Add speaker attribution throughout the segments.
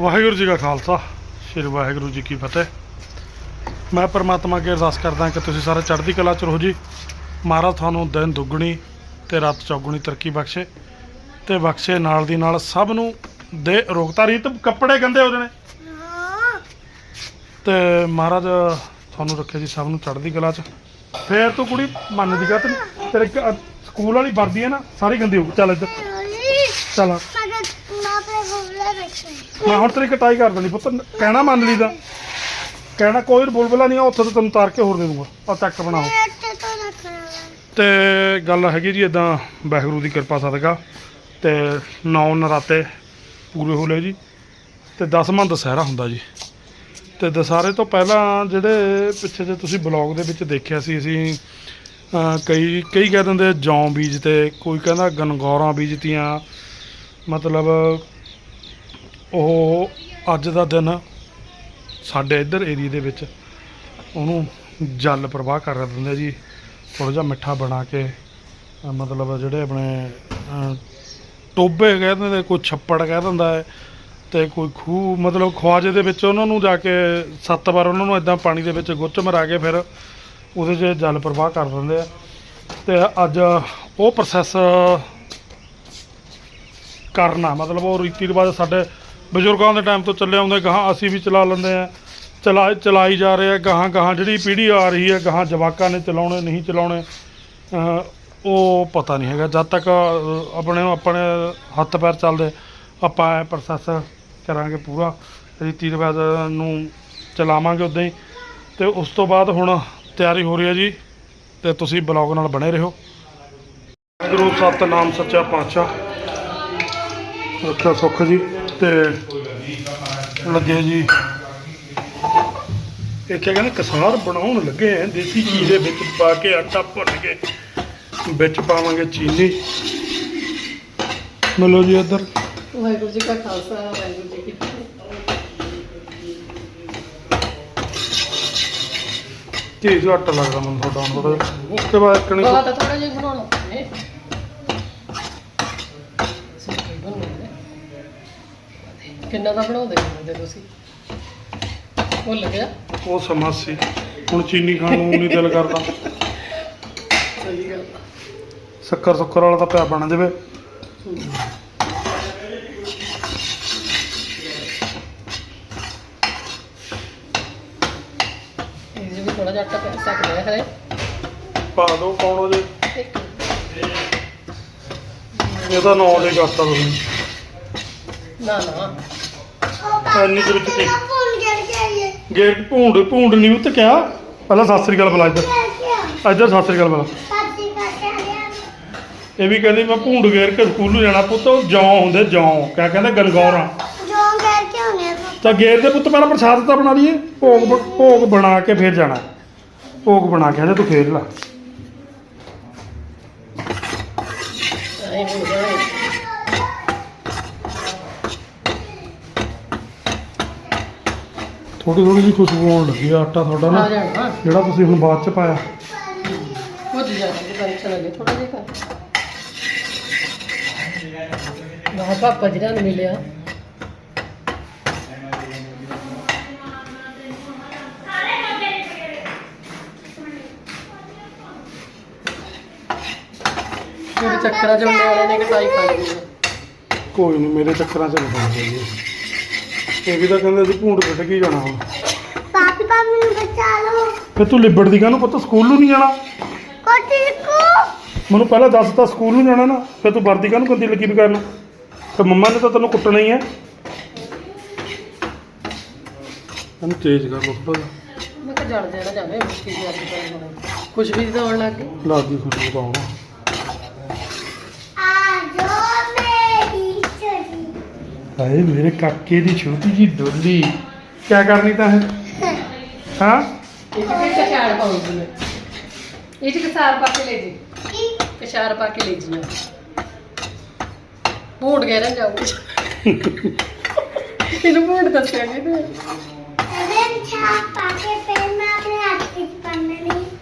Speaker 1: ਵਾਹਿਗੁਰੂ ਜੀ ਕਾ ਖਾਲਸਾ ਸ੍ਰੀ ਵਾਹਿਗੁਰੂ ਜੀ ਕੀ ਫਤਿਹ। ਮੈਂ ਪਰਮਾਤਮਾ ਅੱਗੇ ਅਰਦਾਸ ਕਰਦਾ ਕਿ ਤੁਸੀਂ ਸਾਰੇ ਚੜ੍ਹਦੀ ਕਲਾ ਚ ਰਹੋ ਜੀ। ਮਹਾਰਾਜ ਤੁਹਾਨੂੰ ਦਿਨ ਦੁੱਗਣੀ ਤੇ ਰਾਤ ਚੌਗਣੀ ਤਰੱਕੀ ਬਖਸ਼ੇ ਤੇ ਬਖਸ਼ੇ ਨਾਲ ਦੀ ਨਾਲ ਸਭ ਨੂੰ ਦੇ ਰੋਗਤਾ ਰੀਤ ਕੱਪੜੇ ਗੰਦੇ ਹੋ ਜਾਣੇ। ਤੇ ਮਹਾਰਾਜ ਤੁਹਾਨੂੰ ਰੱਖੇ ਜੀ ਸਭ ਨੂੰ ਚੜ੍ਹਦੀ ਕਲਾ ਚ। ਫੇਰ ਤੂੰ ਕੁੜੀ ਮੰਨ ਦੀ ਤੈਨੂੰ ਤੇਰੇ ਕ- ਅ, ਸਕੂਲ ਵਾਲੀ ਵਰਦੀ ਹੈ ਨਾ ਸਾਰੀ ਗੰਦੀ ਹੋ ਚੱਲ ਇੱਧਰ। ਚੱਲ। ਮੈਂ ਹੁਣ ਤੇਰੀ ਕਟਾਈ ਕਰ ਦਿੰਦੀ ਪੁੱਤ। ਕਹਿਣਾ ਮੰਨ ਲਈ ਦਾ ਕਹਿਣਾ ਕੋਈ ਬੁਲਬੁਲਾ ਨਹੀਂ ਆ, ਉੱਥੇ ਤੋਂ ਤੈਨੂੰ ਤਾਰ ਕੇ ਹੋਰ ਦੇ ਦੂੰਗਾ। ਆ ਚੱਕ ਬਣਾਓ ਤੇ ਗੱਲ ਹੈਗੀ ਜੀ ਇਦਾਂ ਵਾਹਿਗੁਰੂ ਦੀ ਕਿਰਪਾ ਸਦਕਾ। ਤੇ ਨੌ ਨਰਾਤੇ ਪੂਰੇ ਹੋ ਲਏ ਜੀ। ਤੇ ਦਸਵਾਂ ਦੁਸਹਿਰਾ ਹੁੰਦਾ ਜੀ। ਤੇ ਦੁਸਹਿਰੇ ਤੋਂ ਪਹਿਲਾਂ ਜਿਹੜੇ ਪਿੱਛੇ ਜੇ ਤੁਸੀਂ ਬਲੌਗ ਦੇ ਵਿੱਚ ਦੇਖਿਆ ਸੀ, ਅਸੀਂ, ਅਹ, ਕਈ ਕਈ ਕਹਿ ਦਿੰਦੇ ਜੌਂ ਬੀਜ ਤੇ ਕੋਈ ਕਹਿੰਦਾ ਗਨਗੌਰਾਂ ਬੀਜਤੀਆਂ। ਮਤਲਬ ਉਹ ਅੱਜ ਦਾ ਦਿਨ ਸਾਡੇ ਇੱਧਰ ਏਰੀਆ ਦੇ ਵਿੱਚ ਉਹਨੂੰ ਜਲ ਪ੍ਰਵਾਹ ਕਰ ਦਿੰਦੇ ਜੀ ਥੋੜਾ ਜਿਹਾ ਮਿੱਠਾ ਬਣਾ ਕੇ ਮਤਲਬ ਜਿਹੜੇ ਆਪਣੇ ਅਹ, ਟੋਬੇ ਕਹਿ ਦਿੰਦੇ ਕੋਈ ਛੱਪੜ ਕਹਿ ਦਿੰਦਾ ਹੈ ਤੇ ਕੋਈ ਖੂਹ ਮਤਲਬ ਖਵਾਜੇ ਦੇ ਵਿੱਚ ਉਹਨਾਂ ਨੂੰ ਜਾ ਕੇ ਸੱਤ ਵਾਰ ਉਹਨਾਂ ਨੂੰ ਇਦਾਂ ਪਾਣੀ ਦੇ ਵਿੱਚ ਗੁੱਚ ਮਰਾ ਕੇ ਫਿਰ ਉਹਦੇ 'ਚ ਜਲ ਪ੍ਰਵਾਹ ਕਰ ਦਿੰਦੇ ਆ। ਤੇ ਅੱਜ ਉਹ ਪ੍ਰੋਸੈਸ ਕਰਨਾ ਮਤਲਬ ਉਹ ਰੀਤੀ ਰਿਵਾਜ ਸਾਡੇ ਬਜ਼ੁਰਗਾਂ ਦੇ ਟਾਈਮ ਤੋਂ ਚੱਲੇ ਆਉਂਦੇ, ਗਾਹਾਂ ਅਸੀਂ ਵੀ ਚਲਾ ਲੈਂਦੇ ਆ ਚਲਾ, ਚਲਾਈ ਜਾ ਰਹੇ ਆ, ਗਾਹਾਂ ਗਾਹਾਂ ਜਿਹੜੀ ਪੀੜ੍ਹੀ ਆ ਰਹੀ ਹੈ, ਗਾਹਾਂ ਜਵਾਕਾਂ ਨੇ ਚਲਾਉਣੇ, ਨਹੀਂ ਚਲਾਉਣੇ ਉਹ ਪਤਾ ਨਹੀਂ ਹੈਗਾ। ਜਦ ਤੱਕ ਆਪਣੇ ਆਪਣੇ ਹੱਥ ਪੈਰ ਚੱਲਦੇ, ਆਪਾਂ ਇਹ ਪ੍ਰੋਸੈਸ ਕਰਾਂਗੇ ਪੂਰਾ। ਰੀਤੀ ਰਿਵਾਜ ਨੂੰ ਚਲਾਵਾਂਗੇ ਉਦਾਂ ਹੀ। ਤੇ ਉਸ ਤੋਂ ਬਾਅਦ ਹੁਣ ਤਿਆਰੀ ਹੋ ਰਹੀ ਹੈ ਜੀ। ਤੇ ਤੁਸੀਂ ਬਲੌਗ ਨਾਲ ਬਣੇ ਰਹੋ। ਗੁਰੂ ਸਤਨਾਮ ਸੱਚਾ ਪਾਤਸ਼ਾਹ। ਰੱਖਿਆ ਸੁੱਖ ਜੀ। ਤੇ ਲੱਗੇ ਜੀ। ਇਹ ਕਿਆ ਕਹਿੰਦੇ ਕਸਾਰ ਬਣਾਉਣ ਲੱਗੇ ਆ ਦੇਸੀ ਘੀ ਦੇ ਵਿੱਚ ਪਾ ਕੇ ਆਟਾ ਭੁੰਨ ਕੇ ਵਿੱਚ ਪਾਵਾਂਗੇ ਚੀਨੀ। ਮਿਲੋ ਜੀ ਇੱਧਰ।
Speaker 2: ਵਾਹਿਗੁਰੂ ਜੀ ਕਾ ਖਾਲਸਾ ਵਾਹਿਗੁਰੂ ਜੀ ਕੀ ਫਤਿਹ।
Speaker 1: ਤੇਜ਼ ਆਟਾ ਲੱਗਦਾ ਮੈਨੂੰ ਤੁਹਾਡਾ ਹੁਣ ਥੋੜਾ ਉਸ ਤੋਂ ਬਾਅਦ ਕਣੀ
Speaker 2: ਬਹੁਤ ਥੋੜਾ ਜਿਹਾ ਬਣਾਉਣਾ ਹੈ ਸੁੱਕੀ ਬਣਾਉਂਦੇ ਕਿੰਨਾ ਦਾ ਬਣਾਉਂਦੇ ਹੁੰਦੇ ਤੁਸੀਂ? ਭੁੱਲ ਗਿਆ?
Speaker 1: ਉਹ ਸਮਾਂ ਸੀ। ਹੁਣ ਚੀਨੀ ਖਾਣ ਨੂੰ ਨਹੀਂ ਦਿਲ ਕਰਦਾ।
Speaker 2: ਸਹੀ ਗੱਲ।
Speaker 1: ਸ਼ੱਕਰ ਸੁੱਕਰ ਵਾਲਾ ਤਾਂ ਪਿਆ ਬਣ ਜਾਵੇ।
Speaker 2: ਇਹ ਵੀ ਥੋੜਾ ਜਿਹਾ ਆਟਾ ਪੈ ਸਕਦਾ ਹੈ
Speaker 1: ਪਾ ਦੋ ਕੌਣ ਉਹਦੇ
Speaker 2: ਇੱਕ
Speaker 1: ਇਹਦਾ ਨਾਂ ਦੇ ਕਰਤਾ ਤੁਸੀਂ।
Speaker 2: ਨਾ ਨਾ।
Speaker 1: ਇੰਨੀ ਦੇ ਵਿੱਚ ਕੀ ਗੇਟ ਭੂੰਡ ਭੂੰਡ ਨਹੀਂ ਉੱਤੇ ਕਿਹਾ। ਪਹਿਲਾਂ ਸਤਿ ਸ੍ਰੀ ਅਕਾਲ ਬੁਲਾ ਇੱਧਰ। ਇੱਧਰ ਸਤਿ ਸ੍ਰੀ ਅਕਾਲ ਬੁਲਾ ਇਹ ਵੀ ਕਹਿੰਦੀ ਮੈਂ ਭੂੰਡ ਗੇਰ ਕੇ ਸਕੂਲ ਨੂੰ ਜਾਣਾ। ਪੁੱਤ ਉਹ ਜੌਂ ਹੁੰਦੇ ਜੌਂ। ਕਿਆ ਕਹਿੰਦੇ? ਗਨਗੌਰਾਂ ਤਾਂ ਗੇਰ ਦੇ ਪੁੱਤ ਪਹਿਲਾਂ ਪ੍ਰਸ਼ਾਦ ਤਾਂ ਬਣਾ ਲਈਏ। ਭੋਗ ਭੋਗ ਬਣਾ ਕੇ ਫਿਰ ਜਾਣਾ। ਭੋਗ ਬਣਾ ਕੇ ਹਜੇ ਤੂੰ ਖੇਡ ਲੈ
Speaker 2: ਐਂ ਹੋ ਜਾਣਾ
Speaker 1: ਥੋੜੀ ਥੋੜੀ ਜਿਹੀ ਖੁਸ਼ਬੂ ਆਉਣ ਲੱਗੀ ਆ ਆਟਾ ਤੁਹਾਡਾ
Speaker 2: ਆ
Speaker 1: ਨਾ
Speaker 2: ਜਾਣਾ।
Speaker 1: ਜਿਹੜਾ ਤੁਸੀਂ ਹੁਣ ਬਾਅਦ ਚ ਪਾਇਆ।
Speaker 2: ਕੁਝ ਜਾਣਾ ਜੀ ਟੈਨਸ਼ਨ ਲੈ ਥੋੜਾ ਜਿਹਾ ਕਰ। ਨਾ ਪਾਪਾ ਜੀ ਨੂੰ ਮਿਲਿਆ। ਮੇਰੇ ਚੱਕਰਾਂ ਚ ਹੁੰਦੇ ਵਾਲੇ ਨੇ ਕਟਾਈ ਖਾ ਲਈ ਹੈ।
Speaker 1: ਕੋਈ ਨਹੀਂ ਮੇਰੇ ਚੱਕਰਾਂ ਚ ਨਹੀਂ ਪੈਂਦੇ ਜੀ ਇਹ ਵੀ ਤਾਂ ਕਹਿੰਦੇ ਸੀ ਭੂੰਡ ਕੱਢ ਕੇ ਹੀ ਜਾਣਾ ਹੁਣ।
Speaker 3: ਪਾਪੀ ਪਾਪੀ ਨੂੰ ਬਚਾ ਲਓ।
Speaker 1: ਫਿਰ ਤੂੰ ਲਿਬੜਦੀ ਕਾਹਨੂੰ ਪੁੱਤ? ਸਕੂਲ ਨੂੰ ਨਹੀਂ ਜਾਣਾ?
Speaker 3: ਕੋਟੀ ਕੋ
Speaker 1: ਮੈਨੂੰ ਪਹਿਲਾਂ ਦੱਸ ਤਾ ਸਕੂਲ ਨੂੰ ਜਾਣਾ ਨਾ ਫਿਰ ਤੂੰ ਵਰਦੀ ਕਾਹਨੂੰ ਗੰਦੀ ਲੱਗੀ ਵੀ ਕਰਨ? ਤੇ ਮੰਮਾ ਨੇ ਤਾਂ ਤੈਨੂੰ ਕੁੱਟਣਾ ਹੀ ਹੈ। ਇਹਨੂੰ ਤੇਜ਼ ਕਰ ਲੋ ਥੋੜਾ
Speaker 2: ਮੈਂ ਕਿਹਾ ਜੜ ਜਾਣਾ ਜਾਵੇ ਮੁਸ਼ਕਿਲ ਜੀ ਅੱਜ ਕੱਲ੍ਹ। ਕੁਝ ਵੀ ਤਾਂ ਹੋਣ ਲੱਗ ਗਈ
Speaker 1: ਖੁਸ਼ਬੂ ਤਾਂ ਆਉਣਾ
Speaker 3: ਆ ਜੋ ਮੇਰੀ ਛੋਟੀ
Speaker 1: ਹਾਏ ਮੇਰੇ ਕਾਕੇ ਦੀ ਛੋਟੀ ਜੀ ਡੋਲੀ। ਕੀ ਕਰਨੀ ਤਾਂ ਹੈ? ਹਾਂ?
Speaker 2: ਇਹ ਫਿਰ ਕਛਾੜ ਪਾਉਂਦੀ ਮੈਂ। ਇਹ ਚ ਕਸਾਰ ਪਾ ਕੇ ਲੈ ਜੀ।
Speaker 3: ਕੀ?
Speaker 2: ਕਛਾਰ ਪਾ ਕੇ ਲੈ ਜੀ ਭੂੰਡ ਕੇ ਰਹਿ ਜਾਊਗੀ ਇਹਨੂੰ ਭੂੰਡ ਦੱਸਿਆ ਜੀ ਤੇ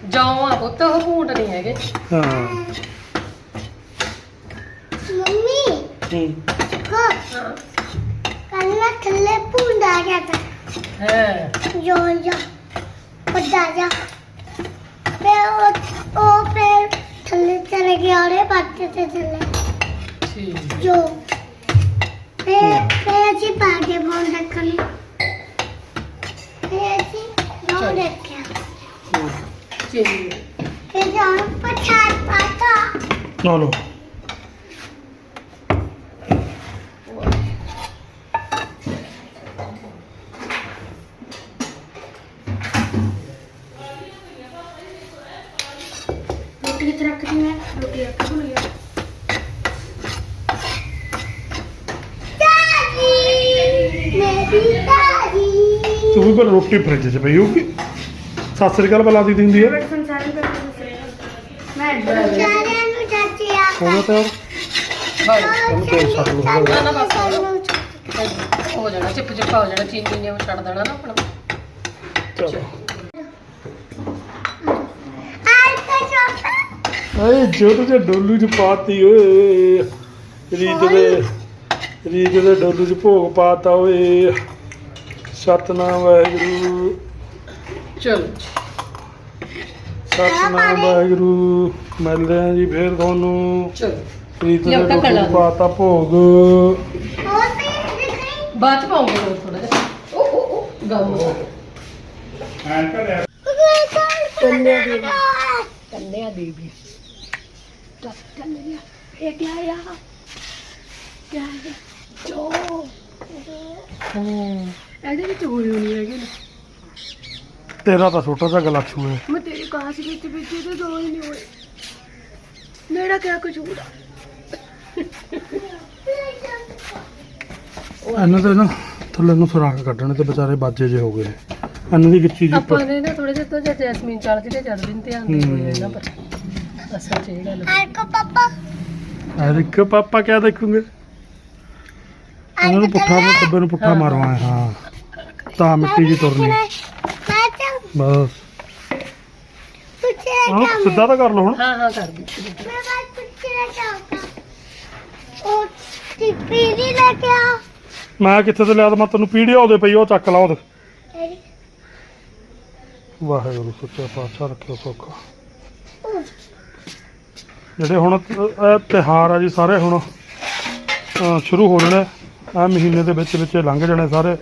Speaker 2: ਜਾਉ ਆ ਪੁੱਤ ਉਹ ਭੂੰਡ ਨਹੀਂ ਹੈਗੇ।
Speaker 1: ਹਾਂ।
Speaker 3: ਮੰਮੀ
Speaker 1: ਹੂੰ।
Speaker 2: ਹਾਂ।
Speaker 3: ਨਾ ਥੱਲੇ ਪੁੰਡਾ ਗਿਆ ਤਾ।
Speaker 2: ਹੈ।
Speaker 3: ਜੋ ਜੋ ਵੱਡਾ ਜਾ। ਫਿਰ ਉਹ ਉਹ ਫਿਰ ਥੱਲੇ ਚਲੇ ਗਿਆ ਉਹਦੇ ਪੱਤੇ ਤੇ ਥੱਲੇ
Speaker 2: ਠੀਕ।
Speaker 3: ਜੋ। ਫਿਰ ਫਿਰ ਅਸੀਂ ਪਾ ਕੇ ਬੋਲ ਰੱਖਣ ਫਿਰ ਅਸੀਂ ਬੋਲ ਰੱਖਿਆ।
Speaker 2: ਚੀਨੀ
Speaker 3: ਫਿਰ ਜਾਣ ਪਛਾੜ ਪਾਤਾ।
Speaker 1: ਨਾ ਲੋ
Speaker 3: ਰੋਟੀ ਕਿੱਥੇ ਰੱਖਦੀ ਮੈਂ ਰੋਟੀ ਰੱਖ ਭੁੱਲ ਗਿਆ ਦਾਦੀ ਮੇਰੀ ਦਾਦੀ।
Speaker 1: ਤੂੰ ਵੀ ਪਰ ਰੋਟੀ ਫ੍ਰਿਜ 'ਚ ਪਈ ਹੋਊਗੀ। ਸਤਿ ਸ੍ਰੀ ਅਕਾਲ ਬੁਲਾ ਦੀ ਹੁੰਦੀ ਹੈ।
Speaker 3: ਮੈਂ ਸਾਰਿਆਂ ਨੂੰ
Speaker 1: ਉਹਨੂੰ ਤੇਲ ਛੱਡ ਲਓ
Speaker 2: ਨਾ, ਨਾ, ਬਸ। ਹੋ ਜਾਣਾ ਚਿਪ ਚਿਪਾ ਹੋ ਜਾਣਾ। ਚੀਨੀ ਨੇ ਉਹ ਛੱਡ ਦੇਣਾ ਨਾ ਆਪਣਾ।
Speaker 1: ਚਲੋ
Speaker 3: ਆਈ ਤਾਂ ਚੋਪਾ
Speaker 1: ਏ ਜੋਤ ਜੇ ਡੋਲੂ 'ਚ ਪਾਤੀ ਓਏ। ਰੀਤ ਦੇ ਰੀਤ ਦੇ ਡੋਲੂ 'ਚ ਭੋਗ ਪਾਤਾ ਓਏ। ਸਤਨਾਮ ਵਾਹਿਗੁਰੂ।
Speaker 2: ਚਲੋ।
Speaker 1: ਸਤਨਾਮ ਵਾਹਿਗੁਰੂ। ਮਿਲਦੇ ਆਂ ਜੀ ਫੇਰ ਤੁਹਾਨੂੰ।
Speaker 2: ਚਲੋ।
Speaker 1: ਰੀਤ ਦੇ ਡੋਲੂ 'ਚ। ਪਾਤਾ ਭੋਗ।
Speaker 2: ਚ ਪਾਉਂਗੇ ਥੋੜਾ ਜਿਹਾ। ਉਹ ਉਹ ਉਹ ਗਮ
Speaker 3: ਕੰਨੇ ਦੇ
Speaker 2: ਕੰਨਿਆ ਦੇਵੀ।
Speaker 3: ਇਹ ਕੀ ਕੀ
Speaker 2: ਹੂੰ।
Speaker 4: ਇਹਦੇ ਵਿੱਚ ਹੈਗੀ। ਨਾ
Speaker 1: ਤੇਰਾ ਤਾਂ ਛੋਟਾ ਜਿਹਾ ਗਲਾਛੂ ਹੈ।
Speaker 4: ਮੈਂ ਤੇਰੀ ਕਾਸ ਵਿੱਚ ਵਿੱਚ ਤੇ ਦੋ ਹੀ ਨਹੀਂ ਹੋਏ। ਮੇਰਾ ਕਿਆ ਕਸੂਰ ਆ?
Speaker 1: ਇਹਨਾਂ ਦੇ ਨਾ ਥੱਲੇ ਨੂੰ ਸੁਰਾਖ ਕੱਢਣੇ ਤੇ ਵਿਚਾਰੇ ਬਾਜੇ ਜੇ ਹੋ ਗਏ ਇਹਨਾਂ ਦੀ ਗਿੱਚੀ ਜੀ
Speaker 2: ਆਪਾਂ ਨੇ ਨਾ ਥੋੜੇ ਜਿਹਾ ਤੋਂ ਜੈਸਮੀਨ ਚੱਲ ਤੇ ਜਦ ਦਿਨ ਧਿਆਨ ਦੇ ਹੋਏ ਇਹਨਾਂ ਪਰ ਅਸਲ ਚ ਇਹ ਗੱਲ
Speaker 3: ਆਲਕੋ ਪਾਪਾ।
Speaker 1: ਆ ਦੇਖੋ ਪਾਪਾ ਕਿਆ ਦੇਖੂਗੇ? ਇਹਨਾਂ ਨੂੰ ਪੁੱਠਾ ਮੈਂ ਖੱਬੇ ਨੂੰ ਪੁੱਠਾ। ਮਾਰਵਾ ਹਾਂ। ਤਾਂ ਮਿੱਟੀ ਜੀ ਤੁਰਨੀ। ਬਸ। ਹਾਂ ਸਿੱਧਾ ਤਾਂ ਕਰ ਲਓ ਹੁਣ।
Speaker 2: ਹਾਂ ਹਾਂ ਕਰ ਦੀ
Speaker 3: ਮੈਂ ਬਸ ਪੁੱਛਿਆ ਚਾਹੂੰਗਾ ਉਹ ਟਿੱਪੀ ਵੀ ਲੈ ਕੇ ਆ।
Speaker 1: ਮੈਂ ਕਿੱਥੇ ਤੇ ਲਿਆ ਤਾਂ ਮੈਂ ਤੈਨੂੰ ਪੀੜੀਆ ਉਹਦੇ ਪਈ ਉਹ ਚੱਕ ਲਾ ਉਹਦੇ ਵਾਹਿਗੁਰੂ ਸੱਚਾ ਪਾਤਸ਼ਾਹ ਰੱਖਿਓ ਸੌਖਾ। ਜਿਹੜੇ ਹੁਣ ਇਹ ਤਿਹਾਰ ਆ ਜੀ ਸਾਰੇ ਹੁਣ ਸ਼ੁਰੂ ਹੋ ਜਾਣੇ। ਆ ਮਹੀਨੇ ਦੇ ਵਿੱਚ ਵਿੱਚ ਇਹ ਲੰਘ ਜਾਣੇ ਸਾਰੇ।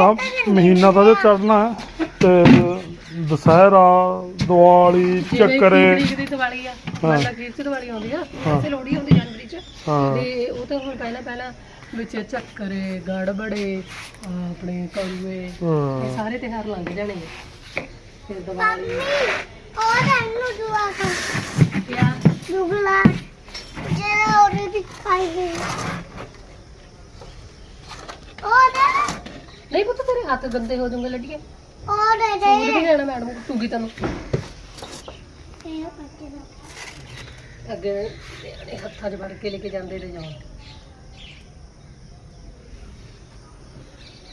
Speaker 1: ਆ ਮਹੀਨਾ ਤਾਂ ਜੇ ਚੜਨਾ ਤੇ ਦੁਸਹਿਰਾ ਦੀਵਾਲੀ ਚੱਕਰੇ।
Speaker 2: ਦੀ ਦੀਵਾਲੀ ਆ।
Speaker 1: ਹਾਂ।
Speaker 2: ਮਤਲਬ ਕਿ ਦੀਵਾਲੀ ਆਉਂਦੀ ਆ। ਤੇ ਲੋਹੜੀ ਆਉਂਦੀ ਜਨਵਰੀ ਚ। ਤੇ ਉਹ ਤਾਂ ਹੁਣ ਪਹਿਲਾਂ ਪਹਿਲਾਂ ਵਿੱਚ ਚੱਕਰੇ ਗੜਬੜੇ ਆਪਣੇ ਇਹ
Speaker 1: ਹਾਂ।
Speaker 2: ਸਾਰੇ ਤਿਉਹਾਰ ਲੰਘ ਜਾਣੇ ਆ। ਫਿਰ ਦੀਵਾਲੀ
Speaker 3: ਉਹ ਰੰਗ ਦੁਆ ਕਰ।
Speaker 2: ਨਹੀਂ ਪੁੱਤ ਤੇਰੇ ਹੱਥ ਗੰਦੇ ਹੋ ਜਾਣਗੇ ਲੱਡੀਏ ਸੂਟ ਵੀ ਲੈਣਾ ਮੈਡਮ ਕੁੱਟੂਗੀ ਤੈਨੂੰ। ਅੱਗੇ ਨਿਆਣੇ ਹੱਥਾਂ 'ਚ ਫੜ ਕੇ ਲੈ ਕੇ ਜਾਂਦੇ ਤੇ ਜਾਣ।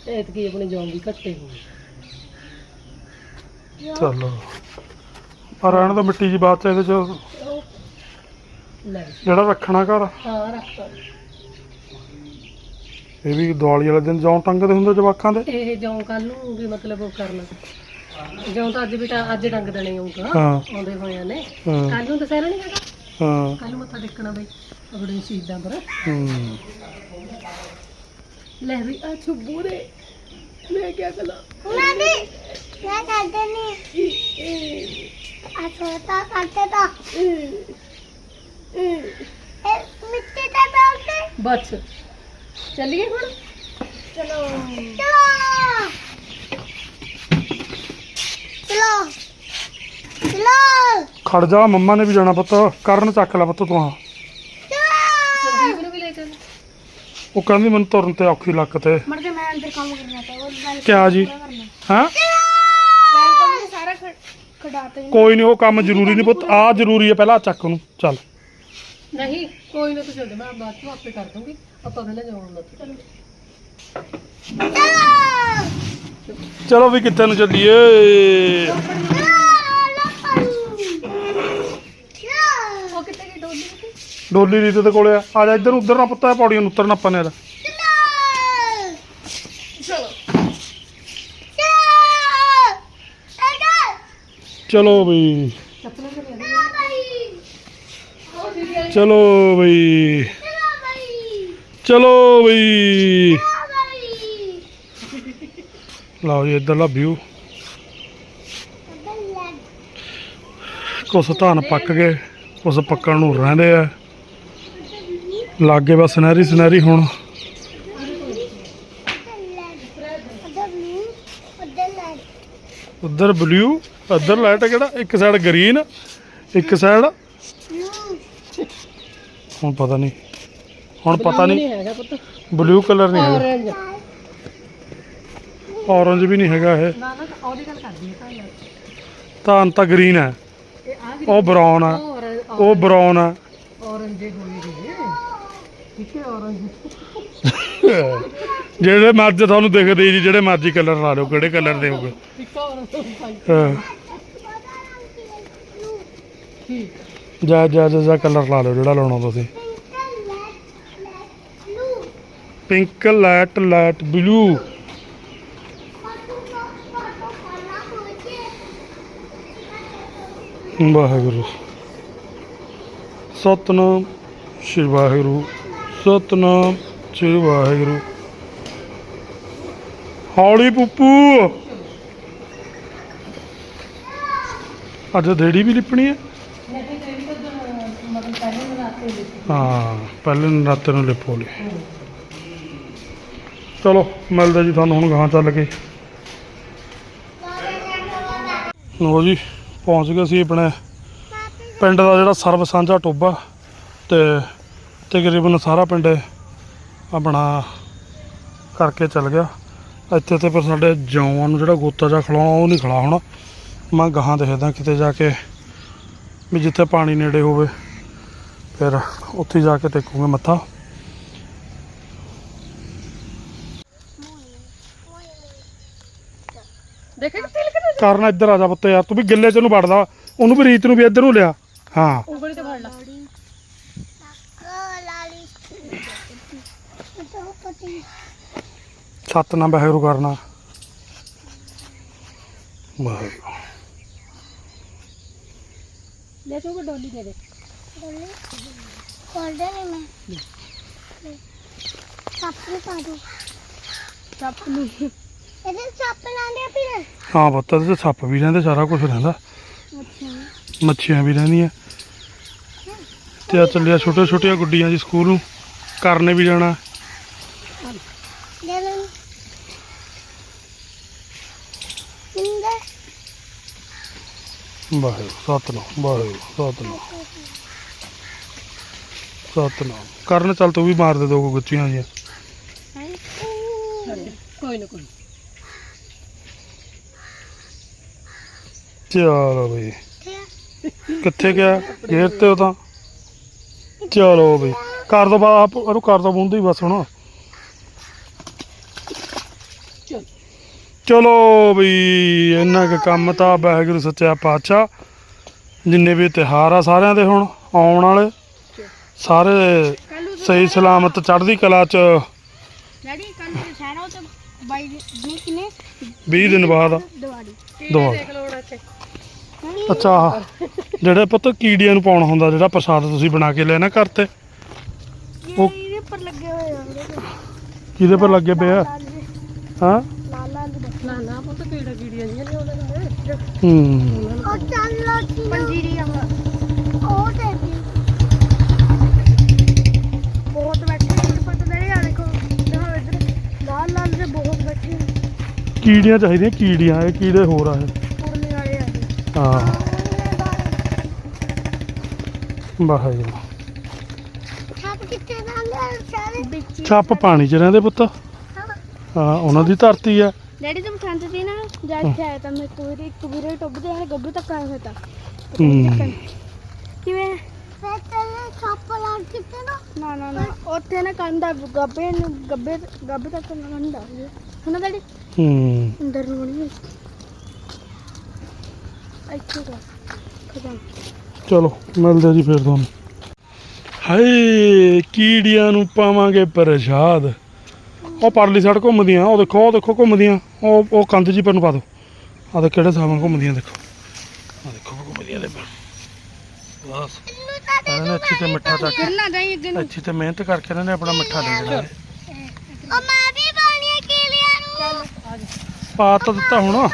Speaker 2: ਐਤਕੀ ਆਪਣੀ ਜੌਂ ਵੀ ਘੱਟੇ ਹੋਈ।
Speaker 1: ਚਲੋ। ਪਰ ਰਹਿਣ ਤਾਂ ਮਿੱਟੀ ਜੀ ਬਾਤ ਚ ਇਹਦੇ ਚ
Speaker 2: ਲੈ
Speaker 1: ਜਿਹੜਾ ਰੱਖਣਾ ਘਰ।
Speaker 2: ਹਾਂ ਰੱਖ
Speaker 1: ਇਹ ਵੀ ਦੀਵਾਲੀ ਵਾਲੇ ਦਿਨ ਜੌਂ ਟੰਗਦੇ ਹੁੰਦੇ ਜਵਾਕਾਂ ਦੇ।
Speaker 2: ਇਹ ਜੌਂ ਕੱਲ ਨੂੰ ਵੀ ਮਤਲਬ ਉਹ ਕਰਨਾ। ਜੌਂ ਤਾਂ ਅੱਜ ਵੀ ਤਾਂ ਅੱਜ ਡੰਗ ਦੇਣੇ ਹੋਊਗਾ।
Speaker 1: ਹਾਂ।
Speaker 2: ਆਉਂਦੇ ਹੋਇਆ ਨੇ।
Speaker 1: ਹਾਂ।
Speaker 2: ਕੱਲ ਨੂੰ ਦੁਸਹਿਰਾ ਨਹੀਂ ਹੈਗਾ?
Speaker 1: ਹਾਂ।
Speaker 2: ਕੱਲ ਨੂੰ ਮੱਥਾ ਟੇਕਣਾ ਬਈ ਆਪਣੇ ਸ਼ਹੀਦਾਂ ਪਰ।
Speaker 1: ਹੂੰ।
Speaker 2: ਲੈ ਵੀ ਆ ਛੁੱਬੂ ਦੇ ਮੈਂ ਕਿਆ ਕਰਾਂ?
Speaker 3: ਮੈਂ ਵੀ ਮੈਂ ਕਰਦੇ ਨਹੀਂ ਆ ਛੋਟਾ ਕਰਦੇ ਤਾਂ ਮਿੱਟੀ ਦਾ ਬੋਲਤੇ
Speaker 2: ਬਸ। ਚੱਲੀਏ ਹੁਣ?
Speaker 3: ਚਲੋ। ਚਲੋ। ਚਲੋ। ਚਲੋ।
Speaker 1: ਖੜ ਜਾ ਮੰਮਾ ਨੇ ਵੀ ਜਾਣਾ ਪੁੱਤ। ਕਰਨ ਚੱਕ ਲੈ ਪੁੱਤ ਤੂੰ ਹਾਂ
Speaker 3: ਚਲੋ।
Speaker 2: ਸੰਦੀਪ ਨੂੰ ਵੀ ਲੈ ਚੱਲ।
Speaker 1: ਉਹ ਕਹਿੰਦੀ ਮੈਨੂੰ ਤੁਰਨ ਤੇ ਔਖੀ ਲੱਕ ਤੇ।
Speaker 3: ਮਰ ਕੇ ਮੈਂ ਅੰਦਰ ਕੰਮ ਕਰਨਾ ਤਾਂ ਉਹ ਗੱਲ
Speaker 1: ਕਿਆ ਜੀ? ਹਾਂ?
Speaker 3: ਵੈਲਕਮ ਸਾਰਾ ਖੜਾਤੇ
Speaker 1: ਕੋਈ ਨਹੀਂ ਉਹ ਕੰਮ ਜ਼ਰੂਰੀ ਨਹੀਂ ਪੁੱਤ। ਆ ਜ਼ਰੂਰੀ ਹੈ ਪਹਿਲਾਂ ਆਹ ਚੱਕ ਉਹਨੂੰ। ਚੱਲ।
Speaker 2: ਨਹੀਂ ਕੋਈ ਨਾ ਤੁਸੀਂ ਉਹਦੇ ਮੈਂ ਬਾਅਦ ਚੋਂ ਆਪੇ ਕਰ ਦੂੰਗੀ ਆਪਾਂ ਪਹਿਲਾਂ ਜਾਉਣ ਲੱਗ।
Speaker 3: ਚਲੋ।
Speaker 1: ਚਲੋ ਵੀ ਕਿੱਥੇ ਨੂੰ ਚੱਲੀਏ?
Speaker 2: ਡੋਲੀ ਕਿੱਥੇ?
Speaker 1: ਡੋਲੀ ਰੀਤ ਦੇ ਕੋਲੇ ਆ। ਜਾ ਇੱਧਰ ਉੱਧਰ ਨਾ ਪੁੱਤਾ ਪੌੜੀ ਨੂੰ ਉੱਤਰਨਾ ਆਪਾਂ ਨੇ ਯਾਰ ਚਲੋ। ਚਲੋ ਵੀ।
Speaker 3: ਚਲੋ ਬਈ।
Speaker 1: ਚਲੋ ਬਈ। ਲਓ ਜੀ, ਇੱਧਰਲਾ ਵਿਊ
Speaker 3: ਉਧਰ
Speaker 1: ਕੁਛ ਧਾਨ ਪੱਕ ਗਏ, ਕੁਛ ਪੱਕਣ ਨੂੰ ਰਹਿੰਦੇ ਆ। ਲਾਗੇ ਬਸ ਸੁਨਹਿਰੀ ਸੁਨਹਿਰੀ ਹੁਣ।
Speaker 3: ਉਧਰ ਬਲੂ ਉਧਰ
Speaker 1: ਇੱਧਰ ਲਾਈਟ ਕਿਹੜਾ? ਇੱਕ ਸਾਈਡ ਗ੍ਰੀਨ ਇੱਕ ਸਾਈਡ ਹੁਣ ਪਤਾ ਨਹੀਂ। ਹੁਣ ਪਤਾ ਨਹੀਂ।
Speaker 2: ਹੈਗਾ ਪੁੱਤ।
Speaker 1: ਬਲੂ ਕਲਰ ਨਹੀਂ ਹੈਗਾ।
Speaker 2: ਔਰੰਜ
Speaker 1: ਔਰੰਜ ਵੀ ਨਹੀਂ ਹੈਗਾ ਇਹ।
Speaker 2: ਨਾ ਨਾ ਉਹਦੀ ਗੱਲ ਕਰਦੀ ਹੈ ਤਾਂ
Speaker 1: ਤਾਂ ਗ੍ਰੀਨ ਹੈ।
Speaker 2: ਇਹ ਆ
Speaker 1: ਉਹ ਬਰਾਊਨ ਆ। ਉਹ ਬਰਾਊਨ ਆ।
Speaker 2: ਔਰੰਜ ਜੇ ਹੋਣੀ ਜੀ ਠੀਕ ਹੈ
Speaker 1: ਜਿਹੜੇ ਮਰਜ਼ੀ ਤੁਹਾਨੂੰ ਦਿਖਦੇ ਜੀ ਜਿਹੜੇ ਮਰਜ਼ੀ ਕਲਰ ਲਾ ਲਓ ਕਿਹੜੇ ਕਲਰ ਦੇ ਹੋਗੇ
Speaker 2: ਇੱਕ
Speaker 1: ਹਾਂ।
Speaker 2: ਠੀਕ।
Speaker 1: ਜਾ ਜਾ ਜਾ ਕਲਰ ਲਾ ਲਓ ਜਿਹੜਾ ਲਾਉਣਾ ਤੁਸੀਂ। Pink light light blue Waheguru. Satnam Shri Waheguru. Satnam Shri Waheguru. ਹੌਲੀ ਪੁੱਪੂ। ਅੱਜ ਦੇੜੀ ਵੀ ਲਿਪਣੀ ਹੈ। ਹਾਂ, ਪਹਿਲੇ ਨਰਾਤੇ ਨੂੰ ਲਿਪੋ ਲਈ ਚਲੋ, ਮਿਲਦਾ ਜੀ ਤੁਹਾਨੂੰ ਹੁਣ ਗਾਂ ਚੱਲ ਕੇ। ਲੋ ਜੀ, ਪਹੁੰਚ ਗਏ ਸੀ ਆਪਣੇ ਪਿੰਡ ਦਾ ਜਿਹੜਾ ਸਰਬ ਸਾਂਝਾ ਟੋਬਾ ਤੇ ਤਕਰੀਬਨ ਸਾਰਾ ਪਿੰਡ ਆਪਣਾ ਕਰਕੇ ਚੱਲ ਗਿਆ। ਇੱਥੇ ਤੇ ਪਰ ਸਾਡੇ ਜੌਆਂ ਨੂੰ ਜਿਹੜਾ ਗੋਤਾ ਜਾ ਖਲਾਉਣਾ, ਉਹ ਨਹੀਂ ਖਲਾ ਹੋਣਾ ਮੈਂ ਗਾਹਾਂ ਦੇਖਦਾ ਕਿਤੇ ਜਾ ਕੇ ਵੀ ਜਿੱਥੇ ਪਾਣੀ ਨੇੜੇ ਹੋਵੇ। ਫਿਰ ਉੱਥੇ ਜਾ ਕੇ ਟੇਕੂਗੇ ਮੱਥਾ।
Speaker 2: ਦੇਖੇ ਤਿਲਕ ਨਾ
Speaker 1: ਕਰਨ ਇੱਧਰ ਆ ਜਾ ਪੁੱਤ ਯਾਰ ਤੂੰ ਵੀ ਗਿੱਲੇ ਚ ਨੂੰ ਵੜਦਾ। ਉਹਨੂੰ ਵੀ ਰੀਤ ਨੂੰ ਵੀ ਇੱਧਰ ਨੂੰ ਲਿਆ। ਹਾਂ।
Speaker 2: ਉਂਗਲੀ ਤੇ ਫੜ ਲਾ।
Speaker 1: ਨਾ ਬਹਿਰੂ ਕਰਨਾ। ਵਾਹਿਗੁਰੂ।
Speaker 2: ਲੈ ਚੋ ਡੋਲੀ ਦੇ ਦੇ।
Speaker 3: ਇਹਦੇ ਆ ਫਿਰ?
Speaker 1: ਹਾਂ ਪੁੱਤ ਇਹਦੇ 'ਚ ਸੱਪ ਵੀ ਰਹਿੰਦੇ ਸਾਰਾ ਕੁਝ ਰਹਿੰਦਾ।
Speaker 3: ਅੱਛਾ।
Speaker 1: ਮੱਛੀਆਂ ਵੀ ਰਹਿੰਦੀਆਂ। ਤੇ ਆ ਚੱਲਿਆ ਛੋਟੇ ਛੋਟੀਆਂ ਗੁੱਡੀਆਂ ਜੀ ਸਕੂਲ ਨੂੰ। ਕਰਨੇ ਵੀ ਜਾਣਾ।
Speaker 3: ਦੇ ਲੈ ਇੰਦੇ
Speaker 1: ਵਾਹਿਗੁਰੂ ਸਤਨਾਮ ਵਾਹਿਗੁਰੂ ਸਤਨਾਮ। ਸਤਨਾਮ। ਕਰਨ ਚੱਲ ਤੂੰ ਵੀ ਮਾਰ ਦੇ ਦੋ ਗੁੱਚੀਆਂ
Speaker 2: ਕੋਈ ਨਾ ਕੋਈ
Speaker 1: ਚਲੋ ਬਈ। ਕਿੱਥੇ ਗਿਆ? ਗੇਰ ਤੇ ਉਹ ਤਾਂ। ਚਲੋ ਬਈ। ਕਰ ਦੋ ਬਾ ਆਪ ਉਹਨੂੰ ਕਰ ਦੋ ਬੁੰਦੀ ਬਸ ਹੁਣ।
Speaker 2: ਚਲ
Speaker 1: ਬਈ ਇੰਨਾ ਕੁ ਕੰਮ ਤਾਂ ਵਾਹਿਗੁਰੂ ਸੱਚਾ ਪਾਤਸ਼ਾਹ। ਜਿੰਨੇ ਵੀ ਤਿਉਹਾਰ ਆ ਸਾਰਿਆਂ ਦੇ ਹੁਣ ਆਉਣ ਵਾਲੇ। ਸਾਰੇ ਸਹੀ ਸਲਾਮਤ ਚੜ੍ਹਦੀ ਕਲਾ ਚ।
Speaker 3: ਡੈਡੀ ਕੱਲ ਸ਼ਹਿਰੋਂ ਤੇ ਬਾਈ ਜੀ ਕਿਨੇ?
Speaker 1: 20 ਦਿਨ ਬਾਅਦ
Speaker 3: ਦਿਵਾਲੀ।
Speaker 1: ਦੋ
Speaker 2: ਦੇਖ ਲੋ ਹੁਣ ਇੱਥੇ।
Speaker 1: ਅੱਛਾ ਆਹ। ਜਿਹੜੇ ਪੁੱਤ ਕੀੜੀਆਂ ਨੂੰ ਪਾਉਣਾ ਹੁੰਦਾ ਜਿਹੜਾ ਪ੍ਰਸਾਦ ਤੁਸੀਂ ਬਣਾ ਕੇ ਲੈਣਾ ਘਰ ਤੇ। ਉਹ-
Speaker 3: ਇਹਦੇ ਉੱਪਰ ਲੱਗੇ ਹੋਏ ਆ ਉਹਦੇ ਤੇ।
Speaker 1: ਕਿਹਦੇ ਪਰ ਲੱਗੇ ਪਏ ਆ?
Speaker 3: ਲਾਲ ਜਿਹੇ,
Speaker 1: ਹਾਂ?
Speaker 3: ਲਾਲ।
Speaker 2: ਨਾ ਨਾ ਪੁੱਤ ਕੀੜਾ ਕੀੜੀਆਂ ਨਹੀਂ ਨੇ ਉਹਦੇ ਨਾਲ
Speaker 1: ਹੂੰ।
Speaker 3: ਉਹ ਚੱਲ ਪੰਜੀਰੀ ਆ ਉਹ ਤੇ ਵੀ ਬਹੁਤ ਬੈਠੇ ਨੇ ਪਤਾ ਨਹੀਂ ਆ ਦੇਖੋ ਦੇਖੋ ਇੱਧਰ ਲਾਲ ਲਾਲ ਦੇ ਬਹੁਤ ਬੈਠੇ ਨੇ
Speaker 1: ਕੀੜੀਆਂ ਚਾਹੀਦੀਆਂ ਕੀੜੀਆਂ ਇਹ ਕੀੜੇ ਹੋਰ ਆ। ਇਹ
Speaker 3: ਉੜਨੇ ਵਾਲੇ ਆ ਇਹ।
Speaker 1: ਹਾਂ ਵਾਹਿਗੁਰੂ
Speaker 3: ਛਾਪ ਕਿੱਥੇ ਨਾਲ ਸਾਰੇ? ਵਿੱਚ
Speaker 1: ਛੱਪ ਪਾਣੀ 'ਚ ਰਹਿੰਦੇ ਪੁੱਤ। ਹਾਂ। ਉਹਨਾਂ ਦੀ ਧਰਤੀ ਆ।
Speaker 3: ਡੈਡੀ ਤੁਮ ਖਾਂਦੇ ਸੀ ਨਾ ਜਾ ਇੱਥੇ ਆਇਆ ਤਾਂ ਮੈਂ ਕੋਈ ਇੱਕ ਵੀਰੇ ਟੁੱਬਦੇ ਹਨ ਗੱਭੇ ਤੱਕ ਆਇਆ ਹੋਇਆ ਤਾਂ।
Speaker 1: ਹੂੰ।
Speaker 3: ਕਿਵੇਂ? ਮੈਂ ਤੇਰੇ ਛਾਪ ਲਾ ਕਿੱਥੇ ਨਾ? ਨਾ ਨਾ ਨਾ। ਉੱਥੇ ਨਾ ਕੰਦਾ ਗੱਬੇ ਨੂੰ ਗੱਬੇ ਗੱਬੇ ਤੱਕ ਕੰਦਾ ਹਨਾ ਡੈਡੀ
Speaker 1: ਹੂੰ।
Speaker 3: ਅੰਦਰ ਨੂੰ ਨਹੀਂ ਇੱਥੇ ਦਾ ਖਤਮ।
Speaker 1: ਚਲੋ ਮਿਲਦੇ ਜੀ ਫਿਰ ਤੁਹਾਨੂੰ। ਹਾਏ ਕੀੜੀਆਂ ਨੂੰ ਪਾਵਾਂਗੇ ਪ੍ਰਸ਼ਾਦ। ਉਹ ਪਰਲੀ ਸਾਈਡ ਘੁੰਮਦੀਆਂ ਉਹ ਦੇਖੋ ਉਹ ਦੇਖੋ ਘੁੰਮਦੀਆਂ। ਉਹ ਉਹ ਕੰਧ ਜੀ ਪਰ ਨੂੰ ਪਾ ਦਿਓ ਆ ਦੇ ਕਿਹੜੇ ਨਾਲ ਘੁੰਮਦੀਆਂ ਦੇਖੋ। ਆ ਦੇਖੋ ਵਧੀਆ ਦੇ ਪਰ ਬਸ। ਇਹਨਾਂ ਨੇ ਅੱਛੀ ਤੇ ਮਿੱਠਾ ਚੱਕ ਅੱਛੀ ਤੇ ਮਿਹਨਤ ਕਰਕੇ ਇਹਨਾਂ ਨੇ ਆਪਣਾ ਮਿੱਠਾ ਲੈਣਾ ਹੈ।
Speaker 3: ਉਹ ਮੈਂ ਵੀ ਪਾਣੀ ਹੈ ਕੇਲਿਆਂ ਨੂੰ
Speaker 1: ਪਾ ਤਾਂ ਦਿੱਤਾ ਹੁਣ।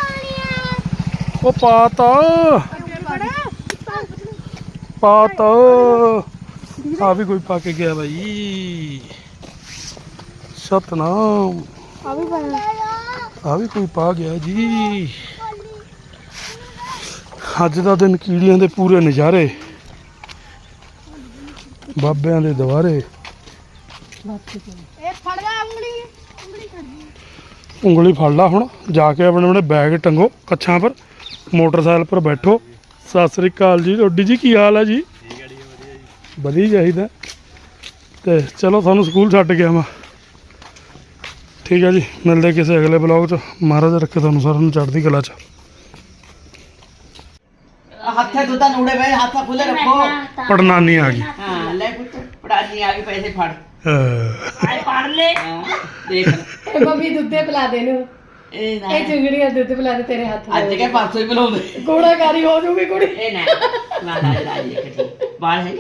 Speaker 1: ਉਹ ਪਾ ਤਾ। ਪਾ ਤਾ। ਆ ਵੀ ਕੋਈ ਪਾ ਕੇ ਗਿਆ ਬਾਈ। ਸਤਨਾਮ।
Speaker 3: ਆ ਵੀ
Speaker 1: ਆ ਵੀ ਕੋਈ ਪਾ ਗਿਆ ਜੀ। ਅੱਜ ਦਾ ਦਿਨ ਕੀੜੀਆਂ ਦੇ ਪੂਰੇ ਨਜ਼ਾਰੇ। ਬਾਬਿਆਂ ਦੇ ਦੁਆਰੇ
Speaker 3: ਇਹ ਫੜ ਲੈ ਉਂਗਲੀ ਉਂਗਲੀ ਫੜ ਲਈ।
Speaker 1: ਉਂਗਲੀ ਫੜ ਲਾ ਹੁਣ ਜਾ ਕੇ ਆਪਣੇ ਆਪਣੇ ਬੈਗ ਟੰਗੋ ਕੱਛਾਂ ਪਰ ਮੋਟਰਸਾਈਕਲ ਪਰ ਬੈਠੋ। ਸਤਿ ਸ੍ਰੀ ਅਕਾਲ ਜੀ ਰੋਡੀ ਜੀ ਕੀ ਹਾਲ ਹੈ ਜੀ? ਵਧੀਆ ਚਾਹੀਦਾ। ਤੇ ਚਲੋ ਤੁਹਾਨੂੰ ਸਕੂਲ ਛੱਡ ਗਿਆ ਮੈਂ ਠੀਕ ਹੈ ਜੀ ਮਿਲਦੇ ਕਿਸੇ ਅਗਲੇ ਬਲੌਗ 'ਚ। ਮਹਾਰਾਜ ਰੱਖੇ ਤੁਹਾਨੂੰ ਸਾਰਿਆਂ ਨੂੰ ਚੜ੍ਹਦੀ ਕਲਾ 'ਚ।
Speaker 5: ਹੱਥੇ ਦੁੱਧਾ ਨੂੜੇ ਵੇ ਹੱਥਾਂ ਖੁੱਲੇ ਰੱਖੋ।
Speaker 1: ਪੜਨਾਨੀ ਆ ਗਈ।
Speaker 5: ਹਾਂ ਲੈ ਪੁੱਤ ਪੜਾਨੀ ਆ ਗਈ ਪੈਸੇ ਫੜ। ਆਏ ਫੜ ਲੈ। ਹਾਂ ਦੇਖ।
Speaker 2: ਇਹ ਮੰਮੀ ਦੁੱਧੇ ਪਿਲਾ ਦੇ ਨੂੰ
Speaker 5: ਇਹ ਨਾ।
Speaker 2: ਇਹ ਚੁੰਗੜੀਆਂ ਦੁੱਧ ਪਿਲਾ ਦੇ ਤੇਰੇ ਹੱਥ
Speaker 5: ਅੱਜ ਕੇ ਪਰਸੋਂ ਹੀ ਬੁਲਾਉਂਦੇ
Speaker 2: ਗੋੜਾਕਾਰੀ ਹੋ ਜੂਗੀ ਕੁੜੀ।
Speaker 5: ਇਹ ਨਾ ਨਾ ਨਾ ਨਾ ਇਹ ਕਿੱਥੇ ਬਾਹਰ ਹੈ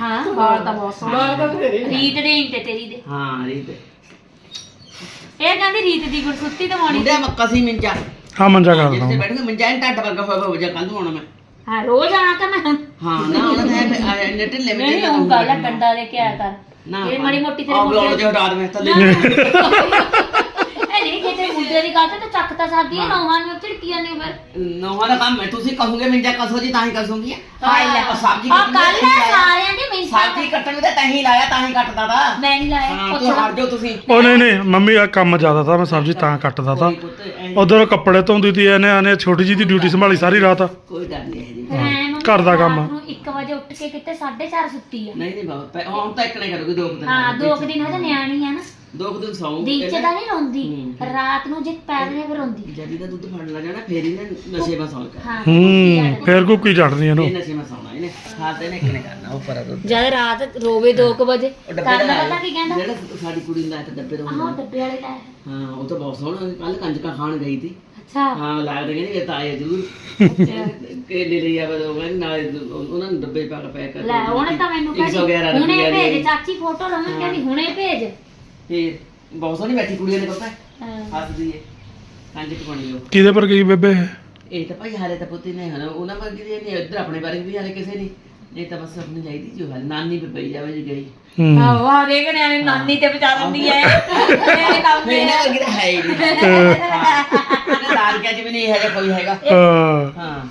Speaker 6: ਹਾਂ।
Speaker 2: ਬਾਲ ਤਾਂ ਬਹੁਤ ਸੋਹਣਾ ਤਾਂ ਤੇਰੀ
Speaker 6: ਰੀਤ ਦੇ ਤੇ ਤੇਰੀ ਦੇ।
Speaker 5: ਹਾਂ ਰੀਤ
Speaker 6: ਇਹ ਕਹਿੰਦੀ ਰੀਤ ਦੀ ਗੁਰਸੁੱਤੀ ਤੇ ਮੋਣੀ
Speaker 5: ਮੁੰਡਿਆ ਮੱਕਾ ਸੀ ਮਿੰਜਾ।
Speaker 1: ਹਾਂ ਮੰਜਾ ਕਰ
Speaker 5: ਜਿੱਥੇ ਬੈਠ ਕੇ ਮਿੰਜਾ ਇਹ ਟੱਟ ਵਰਗਾ ਹੋਇਆ ਹੋਇਆ ਜਾਂ ਕੱਲ ਨੂੰ ਆਉਣਾ ਮੈਂ।
Speaker 6: ਹਾਂ ਰੋਜ਼ ਆਣਾ ਤਾਂ ਮੈਂ
Speaker 5: ਹਾਂ ਨਾ ਉਹਨਾਂ ਨੇ ਨੇਟ ਲੈ
Speaker 6: ਨਹੀਂ ਉਹ ਗੱਲ ਆ। ਡੰਡਾ ਲੈ ਕੇ ਆਇਆ ਕਰ
Speaker 5: ਨਾ
Speaker 6: ਇਹ ਮਾੜੀ ਮੋਟੀ ਤੇਰੇ
Speaker 5: ਆ ਬਲੌਗ ਜੇ ਹਟਾ ਦੇ ਥੱਲੇ।
Speaker 6: ਇਹ ਨਹੀਂ ਕਿ ਤੇਰੇ ਮੁੰਡੇ ਦੀ ਗੱਲ ਤੇ ਚੱਕ ਤਾਂ ਸਕਦੀ ਹੈ। ਨੌਹਾਂ ਨੂੰ ਝਿੜਕੀਆਂ ਨੇ ਫਿਰ।
Speaker 5: ਨੋਹਾਂ ਦਾ ਕੰਮ ਹੈ ਤੁਸੀਂ ਕਹੋਗੇ ਮਿੰਜਾ ਕਸੋ ਜੀ ਤਾਂ ਹੀ ਕਸੂਗੀ।
Speaker 6: ਹਾਏ ਲੈ
Speaker 5: ਉਹ ਸਬਜ਼ੀ
Speaker 6: ਆ
Speaker 5: ਕੱਟਣੀ
Speaker 6: ਕੱਲ
Speaker 5: ਤਾਂ ਤਾਂ ਹੀ
Speaker 6: ਸਾਰਿਆਂ ਦੀ ਮਿੰਟ
Speaker 5: ਸਬਜ਼ੀ ਕੱਟਣ ਨੂੰ ਤਾਂ ਤੈਂ ਹੀ ਲਾਇਆ ਤਾਂ ਹੀ ਕੱਟਦਾ ਤਾ।
Speaker 6: ਮੈਂ ਨਹੀਂ ਲਾਇਆ
Speaker 5: ਹਾਂ
Speaker 6: ਪੁੱਛ
Speaker 5: ਤੂੰ
Speaker 6: ਲਾ।
Speaker 5: ਹਟ ਜਾਓ ਤੁਸੀਂ।
Speaker 1: ਉਹ ਨਹੀਂ ਨਹੀਂ ਮੰਮੀ ਆ ਕੰਮ ਜ਼ਿਆਦਾ ਤਾਂ ਮੈਂ ਸਬਜ਼ੀ ਤਾਂ ਕੱਟਦਾ ਤਾ।
Speaker 5: ਕੋਈ ਪੁੱਤ ਐਂ-
Speaker 1: ਉਧਰ ਕੱਪੜੇ ਧੋਂਦੀ ਤੀ ਇਹਨੇ ਆਨੇ ਛੋਟੀ ਜੀ ਦੀ ਡਿਊਟੀ ਸੰਭਾਲੀ ਸਾਰੀ ਰਾਤ।
Speaker 5: ਕੋਈ ਡਰ ਨਹੀਂ ਹੈ ਜੀ।
Speaker 6: ਫਿਰ ਐਂ ਮੰਮੀ
Speaker 1: ਘਰ ਦਾ ਕੰਮ ਆ।
Speaker 6: ਰਾਤ ਨੂੰ 1 ਵਜੇ ਉੱਠ ਕੇ ਕਿਤੇ 4:30 ਸੁੱਤੀ ਆ।
Speaker 5: ਨਹੀਂ ਨਹੀਂ ਬਾਬਾ ਪੈ- ਹੁਣ ਤਾਂ ਇੱਕ ਨੇ ਕਰੂਗੀ ਦੋ ਕੁ ਦਿਨ
Speaker 6: ਹਾਂ ਦੋ ਕੁ ਦਿਨ ਹਜੇ ਨਿਆਣੀ ਆ ਨਾ।
Speaker 5: ਦੋ ਕੁ ਦਿਨ ਸੌਂ
Speaker 6: ਦਿਨ ਚ ਤਾਂ ਨਹੀਂ ਰੋਂਦੀ
Speaker 5: ਹੂੰ।
Speaker 6: ਰਾਤ ਨੂੰ ਜੇ ਪੈਰ ਨੇ ਫਿਰ ਰੋਂਦੀ।
Speaker 5: ਜਦੀ ਦਾ ਦੁੱਧ ਫੜ ਲਾ ਜਾਣਾ ਫੇਰ ਇਹਨੇ ਨਸ਼ੇ ਮਾ ਸੌਂ ਕਰ
Speaker 6: ਹਾਂ
Speaker 1: ਹੂੰ ਫੇਰ ਕੁੱਕੀ ਚੜਨੀ ਇਹਨੂੰ।
Speaker 5: ਇਹ ਨਸ਼ੇ ਮਾ ਸੌਣਾ ਇਹਨੇ। ਹਾਲ ਤੇ ਨੇ ਇੱਕ ਨੇ ਕਰਨਾ ਉੱਪਰ ਦੁੱਧ।
Speaker 6: ਜਦ ਰਾਤ ਰੋਵੇ 2 ਵਜੇ
Speaker 5: ਉਹ ਡੱਬੇ
Speaker 6: ਕਰਨਾ
Speaker 5: ਦਾ
Speaker 6: ਪਤਾ ਕੀ ਕਹਿੰਦਾ?
Speaker 5: ਜਿਹੜਾ ਸਾਡੀ ਕੁੜੀ ਨੂੰ ਲਾਇਆ ਤਾਂ ਡੱਬੇ ਤੋਂ
Speaker 6: ਆਹ
Speaker 5: ਹੁੰਦਾ
Speaker 6: ਡੱਬੇ ਵਾਲੇ ਲਾਇਆ
Speaker 5: ਹਾਂ ਉਹ ਤਾਂ ਬਹੁਤ ਸੋਹਣਾ। ਕੱਲ ਕੰਜਕਾ ਖਾਣ ਗਈ ਸੀ
Speaker 6: ਅੱਛਾ।
Speaker 5: ਹਾਂ ਲੱਗਦਾ ਕਹਿੰਦੀ ਇਹ ਤਾਂ ਆਏ ਜ਼ਰੂਰ ਕੇਲੇ ਲਈ ਆ ਬਦੋ ਕਹਿੰਦੀ ਨਾਲ ਉਹਨਾਂ ਨੂੰ ਡੱਬੇ ਪਾ ਕੇ ਪੈਕ ਕਰ
Speaker 6: ਲੈ ਉਹਨੇ ਤਾਂ ਮੈਨੂੰ ਕਹਿੰਦੀ
Speaker 5: 111
Speaker 6: ਹੁਣੇ
Speaker 5: ਰੁਪਏ
Speaker 6: ਭੇਜ
Speaker 5: ਦੀ
Speaker 6: ਚਾਚੀ ਫੋਟੋ ਲਾਉਣ ਕਹਿੰਦੀ ਹੁਣੇ ਭੇਜ।
Speaker 5: ਫੇਰ ਬਹੁਤ ਸੋਹਣੀ ਬੈਠੀ ਕੁੜੀ ਨੇ ਪਤਾ।
Speaker 6: ਹਾਂ।
Speaker 5: ਹੱਸਦੀ ਏ ਕੰਜਕ ਬਣੀ ਉਹ
Speaker 1: ਕਿਹਦੇ ਪਰ ਗਈ ਬੇਬੇ
Speaker 5: ਇਹ? ਤਾਂ ਭਾਈ ਹਾਲੇ ਤਾਂ ਪੁੱਤੀ ਨੇ ਹਨਾ ਉਹਨਾਂ ਵਰਗੀ ਦੀ ਨਹੀਂ ਇੱਧਰ ਆਪਣੇ ਬਾਰੇ ਵੀ ਹਾਲੇ ਕਿਸੇ ਨਹੀਂ ਨਹੀਂ ਤਾਂ ਬਸ ਆਪਣੀ ਚਾਹੀਦੀ ਜੋ ਹਾਲੇ ਨਾਨੀ ਵੀ ਪਈ ਜਾਵੇ ਜੀ ਗਈ।
Speaker 1: ਹੂੰ।
Speaker 6: ਵਾਹ ਦੇਖ ਨਿਆਣੇ ਨਾਨੀ ਤੇ ਬਚਾ ਦਿੰਦੀ ਐ। ਮੇਰੇ ਕੰਮ
Speaker 5: ਨਹੀਂ
Speaker 6: ਨੇ
Speaker 5: ਨਾ ਤਾਂ ਹੈ ਹੀ ਨਹੀਂ। ਹਾਂ। ਨਾਨਕਿਆਂ ਚ ਵੀ ਨਹੀਂ ਹੈ ਕੋਈ ਹੈਗਾ। ਹਾਂ।